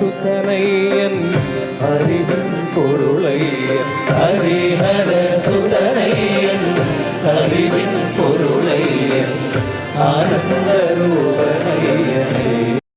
சுதனையன் அறிவின் பொருளையன் ஹரிஹர சுதனையன் அறிவின் பொருளையன்.